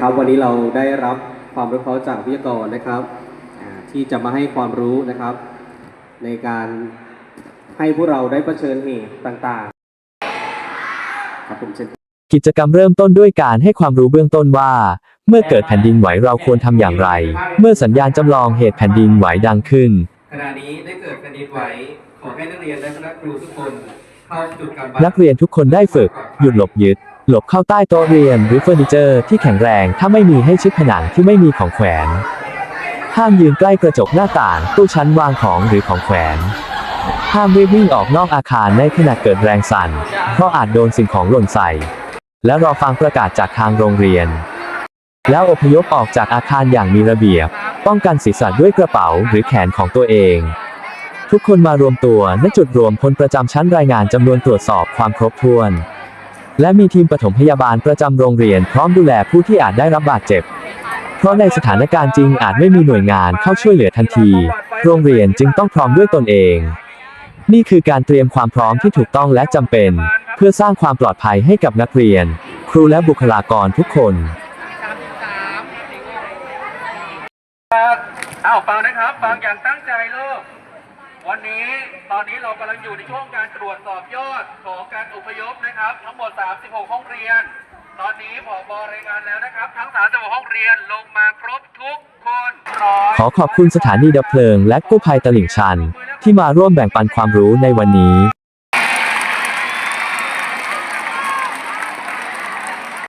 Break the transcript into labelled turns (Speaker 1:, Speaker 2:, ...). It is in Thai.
Speaker 1: ครับวันนี้เราได้รับความรู้เคราะห์จากวิทยากรนะครับอ่าที่จะมาให้ความรู้นะครับ ในการให้พวกเราได้เผชิญเหตุต่างๆครับผมเช่น
Speaker 2: กิจกรรมเริ่มต้นด้วยการให้ความรู้เบื้องต้นว่า เมื่อเกิดแผ่นดินไหวเราควรทำอย่างไร เมื่อสัญญาณจำลองเหตุแผ่นดินไหวดังขึ้น
Speaker 1: ขณะนี้ได้เกิดแผ่นดินไหวขอให้นักเรียนและคณะครูทุกคนเข้าจุดกำบัง
Speaker 2: นักเรียนทุกคนได้ฝึก หยุดหลบยึด หลบเข้าใต้โต๊ะเรียนหรือเฟอร์นิเจอร์ที่แข็งแรงถ้าไม่มีให้ชิดผนังที่ไม่มีของแขวน ห้ามยืนใกล้กระจกหน้าต่าง ตู้ชั้นวางของหรือของแขวน ห้ามรีบวิ่งออกนอกอาคารในขณะเกิดแรงสั่น เพราะอาจโดนสิ่งของหล่นใส่ และรอฟังประกาศจากทางโรงเรียน แล้วอพยพออกจากอาคารอย่างมีระเบียบ ป้องกันศีรษะด้วยกระเป๋าหรือแขนของตัวเอง ทุกคนมารวมตัวณจุดรวมพลประจำชั้นรายงานจำนวนตรวจสอบความครบถ้วน และมีทีมปฐมพยาบาลประจำโรงเรียนพร้อมดูแลผู้ที่อาจได้รับบาดเจ็บ เพราะในสถานการณ์จริงอาจไม่มีหน่วยงานเข้าช่วยเหลือทันที โรงเรียนจึงต้องพร้อมด้วยตนเอง นี่คือการเตรียมความพร้อมที่ถูกต้องและจำเป็น เพื่อสร้างความปลอดภัยให้กับนักเรียน ครูและบุคลากรทุกคน
Speaker 3: อ้าวฟังนะครับ ฟังอย่างตั้งใจลูก วันนี้ตอนนี้เรากำลังอยู่ในช่วงการตรวจสอบยอดของการอพยพนะครับ ทั้งหมด 36 ห้องเรียน ตอนนี้ผอบรายงานแล้วนะครับ ทั้ง 36 ห้องเรียนลงมาครบทุกคนร้อย
Speaker 2: ขอขอบคุณสถานีดับเพลิง และกู้ภัยตลิ่งชัน ที่มาร่วมแบ่งปันความรู้ในวันนี้